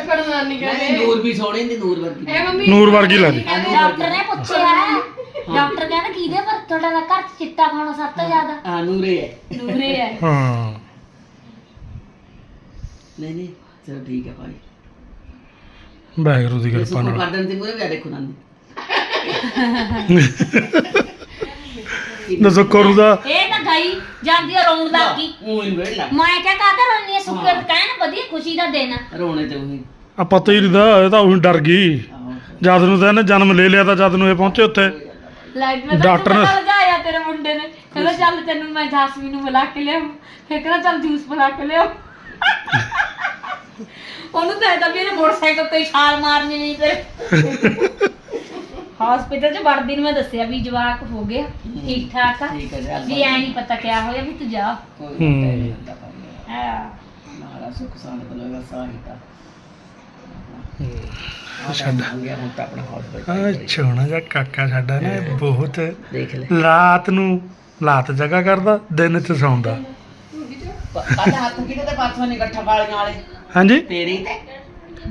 Speaker 2: ਇਹ ਪੜਨਾਨੀ
Speaker 5: ਨਹੀਂ
Speaker 2: ਕਹਿੰਦੇ
Speaker 5: ਨੂਰ ਵੀ ਸੋਹਣੀ ਦੀ ਨੂਰ ਵਰਗੀ।
Speaker 2: ਇਹ ਮੰਮੀ
Speaker 1: ਨੂਰ ਵਰਗੀ ਲੱਗਦੀ।
Speaker 6: ਡਾਕਟਰ ਨੇ ਪੁੱਛਿਆ। ਡਾਕਟਰ ਕਹਿੰਦਾ ਕਿਹਦੇ ਪਰ ਤੁਹਾਡਾ ਤਾਂ ਘਰ ਚ ਚਿੱਟਾ ਖਾਣਾ ਸਭ ਤੋਂ ਜ਼ਿਆਦਾ।
Speaker 5: ਹਾਂ ਨੂਰੇ ਹੈ
Speaker 6: ਨੂਰੇ ਐ।
Speaker 1: ਹਾਂ।
Speaker 5: ਨਹੀਂ ਨਹੀਂ ਚਲੋ ਠੀਕ ਹੈ ਭਾਈ।
Speaker 1: ਵਾਹਿਗੁਰੂ ਦੀ ਕਿਰਪਾ
Speaker 5: ਸੁੱਕੋ
Speaker 1: ਨਾਲ।
Speaker 5: ਕਰ ਦਿੰਦੇ ਮੂਰੇ ਵੀ ਆ ਦੇਖੋ ਨਾਨੀ।
Speaker 1: ਦੱਸੋ ਕਰੂ ਦਾ
Speaker 6: ਇਹ ਤਾਂ ਗਈ ਜਾਂਦੀ ਆ ਰੋਣ ਲੱਗ ਗਈ।
Speaker 5: ਉਹ ਹੀ ਵੇੜ ਲਾ।
Speaker 6: ਮੈਂ ਕਿਹਾ ਕਾਹਦਾ ਰੋਣੀ ਐ ਸੁੱਕੇ ਕਹਿਣ ਵਧੀਆ ਖੁਸ਼ੀ ਦਾ ਦਿਨ ਆ।
Speaker 5: ਰੋਣੇ ਤੇ ਉਹੀ।
Speaker 1: ਆ ਪਤਾ ਹੀ ਨਹੀਂ ਦਾ ਇਹ ਤਾਂ ਉਹੀ ਡਰ ਗਈ। ਜਦ ਨੂੰ ਤਾਂ ਇਹਨੇ ਜਨਮ ਲੈ ਲਿਆ ਤਾਂ ਜਦ ਨੂੰ ਇਹ ਪਹੁੰਚੇ ਉੱਥੇ।
Speaker 6: ਲਾਈਟ ਮੈਂ
Speaker 1: ਡਾਕਟਰ
Speaker 6: ਡਾਕਟਰ
Speaker 1: ਨੇ-
Speaker 6: ਲਗਾਇਆ ਤੇਰੇ ਮੁੰਡੇ ਨੇ। ਕਹਿੰਦਾ ਚੱਲ ਤੈਨੂੰ ਮੈਂ ਜਾਸਮੀਨ ਨੂੰ ਬੁਲਾ ਕੇ ਲਿਆਉਂ ਫਿਰ ਕਹਿੰਦਾ ਚੱਲ ਜੂਸ ਬਣਾ ਕੇ ਲਿਆਉ ਉਹਨੂੰ ਤਾਂ ਇਹਦਾ ਵੀ ਇਹਨੇ ਮੋਟਰਸਾਈਕਲ ਤੇ ਹੀ ਛਾਲ ਮਾਰਨੀ ਨਹੀਂ ਤੇ। ਹਸਪੀਟਲ 'ਚ ਵੜਦੀ ਨੂੰ ਮੈਂ ਦੱਸਿਆ ਵੀ ਜਵਾਕ ਹੋ ਗਿਆ ਠੀਕ ਠਾਕ ਆ।
Speaker 5: ਠੀਕ ਜੀ
Speaker 6: ਵੀ ਐ ਨਹੀਂ ਪਤਾ ਕਿਆ ਹੋਇਆ ਵੀ ਤੂੰ ਜਾ।
Speaker 5: ਕੋਈ
Speaker 1: ਹੂੰ।
Speaker 5: ਨਹੀਂ ਹੁੰਦਾ
Speaker 6: ਹਾਂ।
Speaker 5: ਨਾਲਾ ਸੁਖ ਸਾਂਦ ਬਲੋਗਾ ਸਾਹਿਤਾ। ਹੋ ਗਿਆ ਹੁਣ ਤਾਂ ਆਪਣਾ
Speaker 1: ਆ
Speaker 5: ਹਸਪੀਟਲ
Speaker 1: ਛੋਣਾ ਜਿਹਾ ਕਾਕਾ ਸਾਡਾ ਨਾ ਬਹੁਤ
Speaker 5: ਦੇਖ ਲੈ।
Speaker 1: ਰਾਤ ਨੂੰ ਲਾਤ ਜਗਾ ਕਰਦਾ ਦਿਨ ਚ ਸੌਂਦਾ।
Speaker 5: ਕੱਲ ਹੱਥ ਕਿਤੇ ਤੇ ਪਾਸੋਂ ਨਹੀਂ ਇਕੱਠਾ ਕਾਲੀਆਂ ਵਾਲੇ?
Speaker 1: ਹਾਂਜੀ?
Speaker 5: ਤੇਰੀ ਤੇ?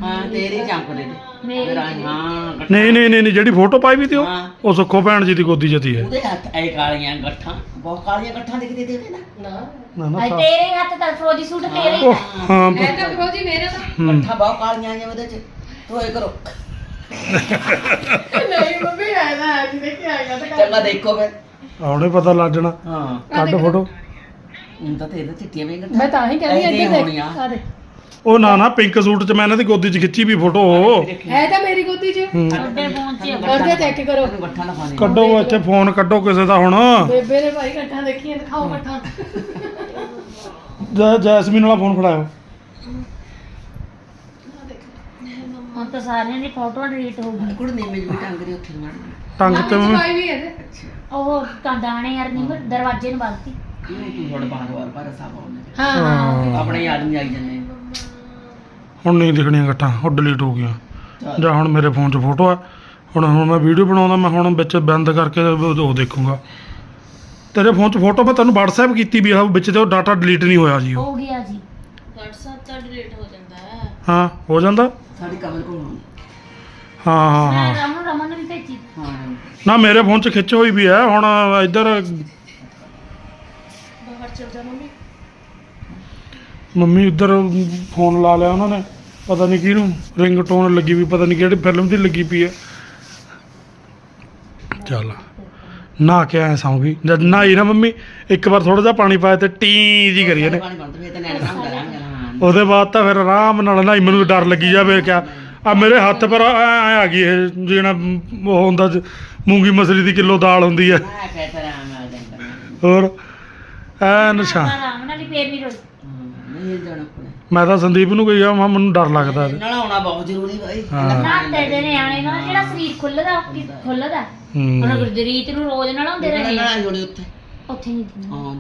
Speaker 5: ਹਾਂ ਤੇਰੀ ਚਮਕਦੇ ਤੇ
Speaker 6: ਮੇਰੀ
Speaker 5: ਮੇਰਾ ਹਾਂ ਗੱਠਾਂ।
Speaker 1: ਨਹੀਂ ਨਹੀਂ ਜਿਹੜੀ ਫੋਟੋ ਪਾਈ ਵੀ ਤੀ ਉਹ ਸੁੱਖੋ ਭੈਣ ਜੀ ਦੀ ਗੋਦੀ ਜਤੀ ਹੈ
Speaker 5: ਉਹਦੇ ਹੱਥ ਐ ਕਾਲੀਆਂ ਗੱਠਾਂ ਬਹੁਤ ਕਾਲੀਆਂ ਗੱਠਾਂ ਦਿਖਦੇ ਤੇ। ਉਹਦੇ ਨਾ
Speaker 2: ਨਾ
Speaker 6: ਤੇਰੇ ਹੱਥ ਤਾਂ ਫਰੋਜੀ ਸੂਟ ਤੇਰੇ ਹੀ।
Speaker 2: ਤਾਂ ਫਰੋਜੀ ਮੇਰੇ ਤਾਂ।
Speaker 5: ਗੱਠਾਂ ਬਹੁਤ ਕਾਲੀਆਂ ਆਈਆਂ ਉਹਦੇ ਚ। ਤੋਏ ਕਰੋ।
Speaker 2: ਨਹੀਂ ਮੰਮੀ ਆਇਆ ਹੈ ਕਿ ਦੇਖੀ ਆਇਆ ਤਾਂ
Speaker 5: ਚੰਗਾ ਦੇਖੋ ਫਿਰ।
Speaker 1: ਆਉਣੇ ਪਤਾ ਲੱਗ ਜਾਣਾ।
Speaker 5: ਹਾਂ।
Speaker 1: ਕੱਢ ਫੋਟੋ।
Speaker 5: ਹੁਣ ਤਾਂ ਤੇਰੇ ਚਿੱਟੀਆਂ ਵੀ ਗੱਠਾਂ
Speaker 2: ਮੈਂ ਤਾਂ ਹੀ ਕਹਿੰਦੀ ਇੱਧਰ। ਦੇਖ। ਆ ਦੇ।
Speaker 1: ਉਹ ਨਾ ਨਾ ਪਿੰਕ ਸੂਟ ਚ ਮੈਂ ਇਹਨਾਂ ਦੀ ਗੋਦੀ ਚ ਖਿੱਚੀ ਵੀ ਫੋਟੋ।
Speaker 2: ਹੈ। ਤਾਂ ਮੇਰੀ ਗੋਦੀ 'ਚ।
Speaker 6: ਤੁਹਾਡੇ ਫੋਨ 'ਚ
Speaker 2: ਕਰਦੇ ਚੈੱਕ ਕਰੋ।
Speaker 5: ਗੱਠਾਂ ਨਾ ਖਾਣੇ
Speaker 1: ਕੱਢੋ ਇੱਥੇ ਫੋਨ ਕੱਢੋ ਕਿਸੇ ਦਾ ਹੁਣ।
Speaker 2: ਬੇਬੇ ਨੇ ਭਾਈ ਇਕੱਠਾ ਦੇਖੀਆਂ ਦਿਖਾਓ
Speaker 1: ਜੈ- ਜੈਸਮੀਨ ਵਾਲਾ ਫੋਨ ਫੜਾਓ
Speaker 6: ਹੁਣ ਤਾਂ ਸਾਰਿਆਂ ਦੀ ਫੋਟੋਆਂ ਡਿਲੀਟ ਹੋ ਗਈ।
Speaker 5: ਕੁੜ ਨਹੀਂ ਮੇਰੀ ਵੀ ਟੰਗ ਰਹੀ ਉੱਥੇ ਮਾਰ
Speaker 1: ਟੰਗ ਤੇ ਮੰਮੀ
Speaker 2: ਚਵਾਈ ਵੀ ਇਹਦੇ।
Speaker 6: ਉਹ ਕੰਦਾਣੇ ਯਾਰ ਨਹੀਂ ਦਰਵਾਜ਼ੇ ਨੂੰ ਬੰਨਤੀ
Speaker 5: ਤੂੰ ਤੂੰ ਥੋੜਾ ਬਾਹਰ ਵਾਰ ਪਰ ਹੋਣੇ
Speaker 2: ਹਾਂ ਹਾਂ।
Speaker 1: ਹਾਂ,
Speaker 5: ਆਪਣੇ ਹੀ ਆਦਮੀ ਆਈ ਜਾਂਦੇ।
Speaker 1: ਹੁਣ ਨਹੀਂ ਦਿਖਣੀਆਂ ਗੱਟਾਂ ਉਹ ਡਿਲੀਟ ਹੋ ਗਈਆਂ।
Speaker 5: ਚੱਲ।
Speaker 1: ਜਾਂ ਹੁਣ ਮੇਰੇ ਫੋਨ 'ਚ ਫੋਟੋ ਆ। ਹੁਣ ਹੁਣ ਮੈਂ ਵੀਡੀਓ ਬਣਾਉਂਦਾ ਮੈਂ ਹੁਣ ਵਿੱਚ ਬੰਦ ਕਰਕੇ ਉਹ ਉਹ ਦੇਖੂੰਗਾ। ਤੇਰੇ ਫੋਨ 'ਚ ਫੋਟੋ ਮੈਂ ਤੈਨੂੰ WhatsApp ਕੀਤੀ ਵੀ ਆ ਵਿੱਚ ਤੇ ਉਹ ਡਾਟਾ ਡਿਲੀਟ ਨਹੀਂ ਹੋਇਆ ਜੀ ਉਹ।
Speaker 6: ਹੋ ਗਿਆ ਜੀ।
Speaker 4: WhatsApp ਤਾਂ ਡਿਲੀਟ ਹੋ ਜਾਂਦਾ ਹੈ।
Speaker 1: ਹਾਂ ਹੋ ਜਾਂਦਾ?
Speaker 5: ਸਾਡੀ ਕਮਰ ਕੋਲ ਹੋਣੀ।
Speaker 1: ਹਾਂ ਹਾਂ
Speaker 6: ਮੈਂ
Speaker 1: ਹਾਂ
Speaker 6: ਰਮਨ ਰਮਨ ਨੂੰ ਵੀ ਭੇਜੀ।
Speaker 5: ਹਾਂ।
Speaker 1: ਨਾ ਮੇਰੇ ਫੋਨ 'ਚ ਖਿੱਚ ਹੋਈ ਵੀ ਹੈ ਹੁਣ ਇੱਧਰ
Speaker 4: ਬਾਹਰ ਚਲ ਜਾ ਮੰਮੀ।
Speaker 1: ਮੰਮੀ ਉੱਧਰ ਫੋਨ ਲਾ ਲਿਆ ਉਹਨਾਂ ਨੇ ਪਤਾ ਨਹੀਂ ਕਿਹਨੂੰ ਰਿੰਗ ਟੋਨ ਲੱਗੀ ਵੀ ਪਤਾ ਨਹੀਂ ਕਿਹੜੀ ਫਿਲਮ ਦੀ ਲੱਗੀ ਪਈ ਹੈ। ਚੱਲ ਨਾ ਕੇ ਆਇਆ ਸੌਂਗੀ ਜਦ ਨਹਾਈ ਨਾ ਮੰਮੀ ਇੱਕ ਵਾਰ ਥੋੜਾ ਜਿਹਾ ਪਾਣੀ ਪਾਇਆ ਤੇ ਟੀ ਜੀ ਕਰੀ ਇਹਨੇ।
Speaker 5: ਪਾਣੀ ਬੰਦ ਫੇਰ ਤਾਂ ਨੈਣ ਕੰਮ ਕਰਾਂਗੇ ਹਾਂ
Speaker 1: ਉਹਦੇ ਬਾਅਦ ਤਾਂ ਫਿਰ ਆਰਾਮ ਨਾਲ ਨਹਾਈ ਮੈਨੂੰ ਡਰ ਲੱਗੀ ਜਾਵੇ ਕਿਆ। ਆ ਮੇਰੇ ਹੱਥ ਪਰ ਐ ਐ ਆ ਗਈ ਇਹ ਜਿਹੜਾ ਉਹ ਹੁੰਦਾ ਜ- ਮੂੰਗੀ ਮਸਰੀ ਦੀ ਕਿਲੋ ਦਾਲ ਹੁੰਦੀ ਹੈ
Speaker 5: ਤਾ ਆ ਜਾਂਦਾ।
Speaker 1: ਹੋਰ ਐ ਨਿਸ਼ਾਨ।
Speaker 6: ਆਰਾਮ ਨਾਲ ਹੀ ਫੇਰ ਨਹੀਂ ਰੋਈ
Speaker 5: ਹਾਂ ਨਹੀਂ ਜਾਣਾ ਕੋਲੇ
Speaker 1: ਮੈਂ ਤਾਂ ਸੰਦੀਪ ਨੂੰ ਕਹੀ ਆ ਮੈਂ ਮੈਨੂੰ ਡਰ ਲੱਗਦਾ ਇਹਦੇ।
Speaker 5: ਨਲਾਉਣਾ ਬਹੁਤ ਜ਼ਰੂਰੀ ਭਾਈ
Speaker 1: ਹਾਂ।
Speaker 6: ਨਾ ਤੇਰੇ ਨਿਆਣੇ ਨਾਲ ਜਿਹੜਾ ਸਰੀਰ ਖੁੱਲਦਾ ਉਹ ਕੀ ਖੁੱਲਦਾ। ਹੁਣ
Speaker 1: ਹੂੰ।
Speaker 6: ਗੁਰਜਰੀਤ ਨੂੰ ਰੋਜ਼ ਨਲਾਉਂਦੇ ਰਹੇ।
Speaker 5: ਨਲਾ ਜੋੜੀ ਉੱਥੇ।
Speaker 6: ਉੱਥੇ ਨਹੀਂ ਦਿੰਦੇ।
Speaker 5: ਹਾਂ।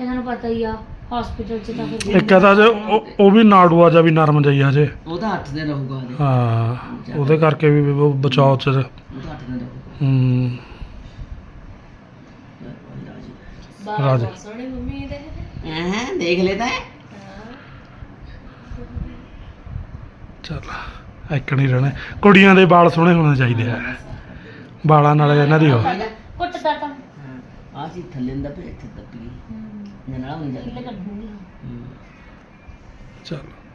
Speaker 6: ਇਹਨਾਂ ਨੂੰ ਪਤਾ ਹੀ ਆ ਹਸਪੀਟਲ 'ਚ ਤਾਂ ਫਿਰ
Speaker 1: ਇੱਕ ਕਹਦਾ ਜੇ ਉਹ ਉਹ ਵੀ ਨਾੜੂਆ ਜਾ ਵੀ ਨਰਮ ਜਾਈ ਹਜੇ
Speaker 5: ਉਹਦਾ ਹੱਥ ਦੇ ਰਹੂਗਾ ਉਹਦੇ।
Speaker 1: ਹਾਂ ਉਹਦੇ ਕਰਕੇ ਵੀ ਉਹ ਬਚਾਓ ਚ।
Speaker 5: ਉਹਦਾ ਰਹੂਗਾ।
Speaker 1: ਹੂੰ। ਰਾਜ।
Speaker 4: ਸੋਹਣੀ ਮੰਮੀ ਇਹਦੇ
Speaker 5: ਹਾਂ ਦੇਖ ਲੈਦਾ ਹੈ
Speaker 1: ਚੱਲ ਇੱਕ ਨਹੀਂ ਰਹਿਣਾ। ਕੁੜੀਆਂ ਦੇ ਵਾਲ ਸੋਹਣੇ ਹੋਣੇ ਚਾਹੀਦੇ ਆ। ਵਾਲਾਂ ਨਾਲ ਇਹਨਾਂ ਦੀ ਉਹ।
Speaker 6: ਕੁੱਟਦਾ ਤਾਂ।
Speaker 5: ਆ ਸੀ ਥੱਲੇ ਦਾ ਪੇ ਇੱਥੇ ਦੱਬੀ ਨਲਾ ਹੋ
Speaker 6: ਕਿੱਲੇ
Speaker 5: ਜਾਂਦੀ
Speaker 6: ਕੱਢੂਗੀ।
Speaker 1: ਚੱਲ।